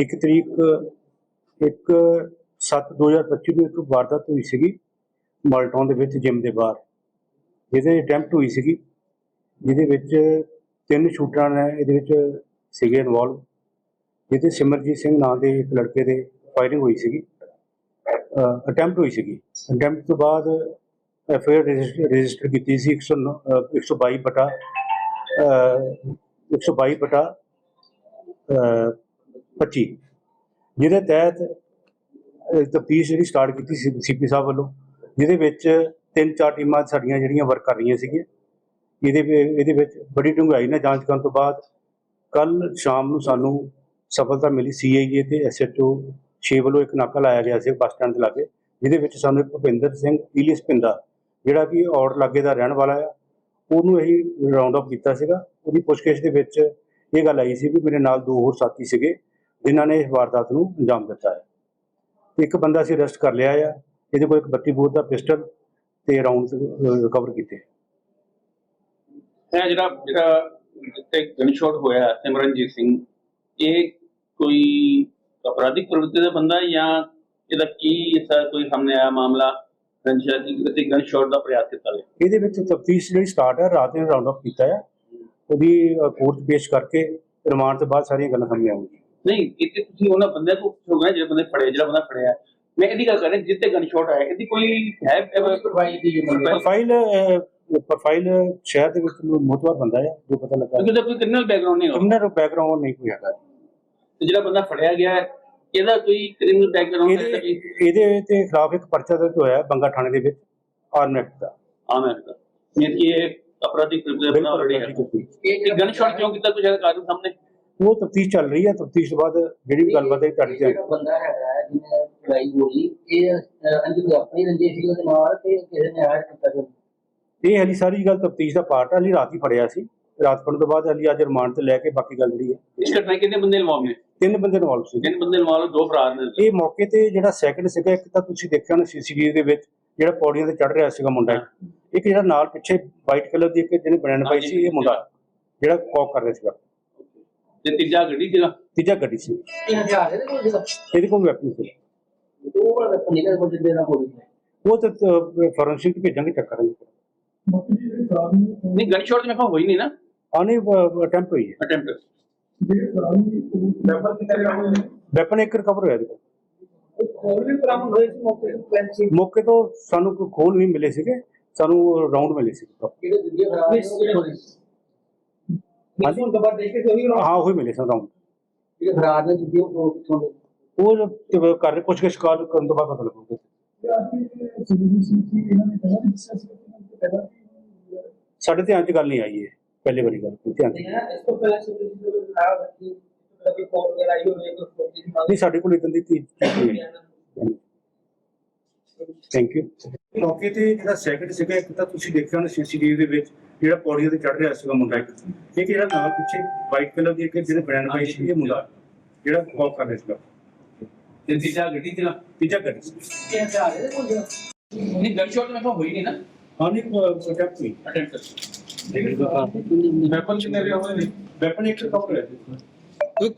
ਇੱਕ ਤਰੀਕ, ਇੱਕ 7 2025 ਨੂੰ ਇੱਕ ਵਾਰਦਾਤ ਹੋਈ ਸੀਗੀ ਮਾਲਟਾਊਨ ਦੇ ਵਿੱਚ ਜਿਮ ਦੇ ਬਾਹਰ। ਜਿਹਦੇ ਅਟੈਂਪਟ ਹੋਈ ਸੀਗੀ। ਜਿਹਦੇ ਵਿੱਚ ਤਿੰਨ ਸ਼ੂਟਰਾਂ ਨੇ ਇਹਦੇ ਵਿੱਚ ਸੀਗੇ ਇਨਵੋਲਵ ਜਿਹਦੇ ਸਿਮਰਜੀਤ ਸਿੰਘ ਨਾਂ ਦੇ ਇੱਕ ਲੜਕੇ ਦੇ ਫਾਇਰਿੰਗ ਹੋਈ ਸੀਗੀ। ਅਟੈਂਪਟ ਹੋਈ ਸੀਗੀ। ਅਟੈਂਪਟ ਤੋਂ ਬਾਅਦ ਐਫ ਆਈ ਆਰ ਰਜਿਸਟਰ ਕੀਤੀ ਸੀ 109 ਅਹ 122 ਬਟਾ, ਅਹ 122 ਬਟਾ, ਅਹ 25 ਜਿਹਦੇ ਤਹਿਤ ਤਫਤੀਸ਼ ਜਿਹੜੀ ਸਟਾਰਟ ਕੀਤੀ ਸੀ ਸੀਪੀ ਸਾਹਿਬ ਵੱਲੋਂ, ਜਿਹਦੇ ਵਿੱਚ ਤਿੰਨ ਚਾਰ ਟੀਮਾਂ ਸਾਡੀਆਂ ਜਿਹੜੀਆਂ ਵਰਕ ਕਰ ਰਹੀਆਂ ਸੀਗੀਆਂ। ਇਹਦੇ ਇਹਦੇ ਵਿੱਚ ਬੜੀ ਡੂੰਘਾਈ ਨਾਲ ਜਾਂਚ ਕਰਨ ਤੋਂ ਬਾਅਦ ਕੱਲ ਸ਼ਾਮ ਨੂੰ ਸਾਨੂੰ ਸਫਲਤਾ ਮਿਲੀ ਸੀਆਈਏ ਤੇ ਐਸਐਚਓ 6 ਵੱਲੋਂ ਇੱਕ ਨਾਕਾ ਲਾਇਆ ਗਿਆ ਸੀ ਬੱਸ ਸਟੈਂਡ ਦੇ ਲਾਗੇ, ਜਿਹਦੇ ਵਿੱਚ ਸਾਨੂੰ ਇੱਕ ਭੁਪਿੰਦਰ ਸਿੰਘ ਇਲੀਸ ਪਿੰਦਾ ਜਿਹੜਾ ਕਿ ਔੜ ਲਾਗੇ ਦਾ ਰਹਿਣ ਵਾਲਾ ਆ, ਉਹਨੂੰ ਅਸੀਂ ਰਾਉਂਡ ਅਪ ਕੀਤਾ ਸੀਗਾ। ਉਹਦੀ ਪੁੱਛਗਿੱਛ ਦੇ ਵਿੱਚ ਇਹ ਗੱਲ ਆਈ ਸੀ ਵੀ ਮੇਰੇ ਨਾਲ ਦੋ ਹੋਰ ਸਾਥੀ ਸੀਗੇ। ਜਿਨ੍ਹਾਂ ਨੇ ਇਸ ਵਾਰਦਾਤ ਨੂੰ ਅੰਜਾਮ ਦਿੱਤਾ ਹੈ। ਇੱਕ ਬੰਦਾ ਅਸੀਂ ਅਰੈਸਟ ਕਰ ਲਿਆ ਆ। ਇਹਦੇ ਕੋਲ ਇੱਕ 32 ਬੋਰ ਦਾ ਪਿਸਟਲ ਤੇ ਰਾਉਂਡ ਰਿਕਵਰ ਕੀਤੇ। ਇਹ ਜਿਹੜਾ ਜਿਹੜਾ ਜਿੱਤੇ ਗਨਸ਼ਾਟ ਹੋਇਆ ਸਿਮਰਨਜੀਤ ਸਿੰਘ ਇਹ ਕੋਈ ਅਪਰਾਧਿਕ ਪ੍ਰਵਿਰਤੀ ਦਾ ਬੰਦਾ ਹੈ ਜਾਂ ਇਹਦਾ ਕੀ ਐਸਾ ਕੋਈ ਸਾਹਮਣੇ ਆਇਆ ਮਾਮਲਾ? ਰੰਜਿਸ਼ ਦੀ ਕਿਤੇ ਗਨਸ਼ਾਟ ਦਾ ਪ੍ਰਯਾਸ ਕੀਤਾ ਗਿਆ। ਇਹਦੇ ਵਿੱਚ ਤਫਤੀਸ਼ ਜਿਹੜੀ ਸਟਾਰਟ ਹੈ ਰਾਤ ਨੂੰ ਰਾਉਂਡ ਅਪ ਕੀਤਾ ਹੈ ਉਹਦੀ ਕੋਰਟ ਪੇਸ਼ ਕਰਕੇ ਰਿਮਾਂਡ ਤੋਂ ਬਾਅਦ ਸਾਰੀਆਂ ਗੱਲਾਂ ਸਾਹਮਣੇ ਆਉਣਗੀਆਂ। ਨਹੀਂ ਇੱਥੇ ਤੁਸੀਂ ਉਹਨਾਂ ਬੰਦੇ ਤੋਂ ਪੁੱਛੋਗੇ ਜਿਹੜੇ ਬੰਦੇ ਫੜੇ ਜਿਹੜਾ ਬੰਦਾ ਫੜਿਆ ਹੈ। ਮੈਂ ਇਹਦੀ ਗੱਲ ਕਰ ਰਿਹਾ ਜਿੱਤੇ ਗਨਸ਼ਾਟ ਆਇਆ ਇਹਦੀ ਕੋਈ ਹੈ ਪ੍ਰੋਫਾਈਲ ਦੀ ਪ੍ਰੋਫਾਈਲ ਪ੍ਰੋਫਾਈਲ ਸ਼ਹਿਰ ਦੇ ਵਿੱਚ ਮੋਤਵਾਰ ਬੰਦਾ ਹੈ ਜੋ ਪਤਾ ਲੱਗਾ। ਕਿਉਂਕਿ ਉਹਦਾ ਕੋਈ ਕ੍ਰਿਮੀਨਲ ਬੈਕਗ੍ਰਾਉਂਡ ਨਹੀਂ ਹੋਗਾ। ਕ੍ਰਿਮੀਨਲ ਬੈਕਗ੍ਰਾਉਂਡ ਨਹੀਂ ਕੋਈ ਹੈਗਾ। ਤੇ ਜਿਹੜਾ ਬੰਦਾ ਫੜਿਆ ਗਿਆ ਹੈ, ਇਹਦਾ ਕੋਈ ਕ੍ਰਿਮੀਨਲ ਬੈਕਗ੍ਰਾਉਂਡ ਹੈ ਇਹਦੇ ਇਹਦੇ ਤੇ ਖਿਲਾਫ ਇੱਕ ਪਰਚਾ ਦਰਜ ਹੋਇਆ ਹੈ ਬੰਗਾ ਥਾਣੇ ਦੇ ਵਿੱਚ ਆਰਮ ਐਕਟ ਦਾ ਆਮ ਹੈ ਤਾਂ ਇਹ ਇਹ ਅਪਰਾਧਿਕ ਫੜਿਆ ਬਿਲਕੁਲ ਇਹ ਗਨਸ਼ਾਟ ਕਿਉਂ ਕੀਤਾ ਕੁਝ ਕਾਰਨ ਸਾਹਮਣੇ? ਉਹ ਤਫਤੀਸ਼ ਚੱਲ ਰਹੀ ਹੈ ਤਫਤੀਸ਼ ਤੋਂ ਬਾਅਦ ਜਿਹੜੀ ਵੀ ਗੱਲਬਾਤ ਹੈ ਤੁਹਾਡੀ ਤੇ ਬੰਦਾ ਹੈਗਾ ਜਿਹਨੇ ਲੜਾਈ ਹੋਈ ਇਹ ਅੰਜ ਕੋਈ ਆਪਣੀ ਰੰਜੇ ਸੀ ਉਹਦੇ ਨਾਲ ਤੇ ਕਿਸੇ ਨੇ ਹਾਇਰ ਕੀਤਾ ਜੀ ਇਹ ਹਲੀ ਸਾਰੀ ਗੱਲ ਤਫਤੀਸ਼ ਦਾ ਪਾਰਟ ਹੈ ਹਲੀ ਰਾਤ ਹੀ ਫੜਿਆ ਸੀ। ਰਾਤ ਫੜਨ ਤੋਂ ਬਾਅਦ ਹਲੀ ਅੱਜ ਰਿਮਾਂਡ ਤੇ ਲੈ ਕੇ ਬਾਕੀ ਗੱਲ ਜਿਹੜੀ ਹੈ। ਇਸ ਘਟਨਾ ਕਿੰਨੇ ਬੰਦੇ ਇਨਵੋਲਵ ਨੇ? ਤਿੰਨ ਬੰਦੇ ਇਨਵੋਲਵ ਸੀ। ਤਿੰਨ ਬੰਦੇ ਇਨਵੋਲਵ ਦੋ ਫਰਾਰ ਨੇ। ਇਹ ਮੌਕੇ ਤੇ ਜਿਹੜਾ ਸੈਕਿੰਡ ਸੀਗਾ ਇੱਕ ਤਾਂ ਤੁਸੀਂ ਦੇਖਿਆ ਨਾ ਸੀਸੀਟੀਵੀ ਦੇ ਵਿੱਚ ਜਿਹੜਾ ਪੌੜੀਆਂ ਤੇ ਚੜ ਰਿਹਾ ਸੀਗਾ ਮੁੰਡਾ। ਇੱਕ। ਜਿਹੜਾ ਨਾਲ ਪਿੱਛੇ ਵਾਈਟ ਕਲਰ ਦੀ ਇੱਕ ਜਿਹਨੇ ਬਨੈਣ ਪਾਈ ਸੀ ਇਹ ਮੁੰਡਾ ਜਿਹੜਾ ਕੌਕ ਕਰ ਰਿਹਾ ਸੀਗਾ। ਤੇ ਤੀਜਾ ਗੱਡੀ ਜਿਹੜਾ ਤੀਜਾ ਗੱਡੀ ਸੀ। ਇਹ ਹਥਿਆਰ ਇਹਦੇ ਕੋਲ ਜਿਹੜਾ ਇਹਦੇ ਕੋਲ ਵੈਪਨ ਸੀ। ਉਹ ਵਾਲਾ ਵੈਪਨ ਕੋਲ ਉਹ ਤਾਂ ਫੋਰੈਂਸਿਕ ਭੇਜਾਂਗੇ ਚੈੱਕ ਕਰਾਂਗੇ ਨਹੀਂ ਗਨਸ਼ਾਟ ਤੇ ਮੈਂ ਕਿਹਾ ਹੋਈ ਨਹੀਂ ਨਾ? ਆਨੇ ਅਟੈਂਪਟ ਹੋਈ ਹੈ। ਅਟੈਂਪਟ ਵੈਪਨ ਇੱਕ ਰਿਕਵਰ ਹੋਇਆ ਇਹਦੇ ਕੋਲ। ਪੈਂਸੀ ਮੌਕੇ ਤੋਂ ਸਾਨੂੰ ਕੋਈ ਖੋਲ ਨਹੀਂ ਮਿਲੇ ਸੀਗੇ। ਸਾਨੂੰ ਰਾਉਂਡ ਮਿਲੇ ਸੀ ਜਿਹੜੇ ਦੂਜੇ ਖਰਾਬ ਨੇ ਉਹ ਹਾਂਜੀ। ਹੁਣ ਬਾਅਦ ਦੇਖ ਕੇ ਕੋਈ ਹਾਂ ਉਹੀ ਮਿਲੇ ਸਨ ਰਾਉਂਡ ਜਿਹੜੇ ਖਰਾਬ ਨੇ ਦੂਜੇ ਉਹ ਕਿੱਥੋਂ ਦੇ? ਉਹ ਜੋ ਤੇ ਕਰ ਰਹੇ ਪੁੱਛਗਿੱਛ ਕਰ ਕਰਨ ਤੋਂ ਬਾਅਦ ਪਤਾ ਲੱਗੂਗਾ ਸਾਡੇ ਧਿਆਨ 'ਚ ਗੱਲ ਨਹੀਂ ਆਈ ਹੈ ਪਹਿਲੀ ਵਾਰੀ ਗੱਲ ਧਿਆਨ 'ਚ ਨਹੀਂ। ਤੋਂ ਤਾਂ ਸਾਡੇ ਕੋਲ ਇਦਾਂ ਦੀ ਚੀਜ਼ ਨਹੀਂ ਥੈਂਕ ਯੂ ਮੌਕੇ ਤੇ ਜਿਹੜਾ ਸੈਕਿੰਡ ਸੀਗਾ ਇੱਕ ਤਾਂ ਤੁਸੀਂ ਦੇਖਿਆ ਹੋਣਾ ਸੀਸੀਟੀਵੀ ਦੇ ਵਿੱਚ। ਜਿਹੜਾ ਪੌੜੀਆਂ ਤੇ ਚੜ ਰਿਹਾ ਸੀਗਾ ਮੁੰਡਾ ਇੱਕ ਇੱਕ ਜਿਹੜਾ ਨਾਲ ਪਿੱਛੇ ਵਾਈਟ ਕਲਰ ਦੀ ਇੱਕ ਜਿਹਨੇ ਬਨੈਣ ਪਾਈ ਸੀ ਇਹ ਮੁੰਡਾ। ਜਿਹੜਾ ਕੌਕ ਕਰ ਰਿਹਾ ਸੀਗਾ। ਤੇ ਤੀਜਾ ਗੱਡੀ ਜਿਹੜਾ ਤੀਜਾ ਗੱਡੀ ਸੀ। ਇਹ ਇਹਦੇ ਕੋਲ ਜਿਹੜਾ ਨਹੀਂ ਗਨਸ਼ਾਟ ਤੇ ਮੈਂ ਕਿਹਾ ਹੋਈ ਨਹੀਂ ਨਾ। ਹਾਂ ਨਹੀਂ ਅਟੈਂਪਟ ਹੋਈ। ਅਟੈਂਪਟ ਵੈਪਨ ਕਿੰਨੇ ਰਹੇ ਹੋਏ ਨੇ ਵੈਪਨ ਇੱਕ ਰਿਕਵਰ ਹੋਇਆ ਸੀ।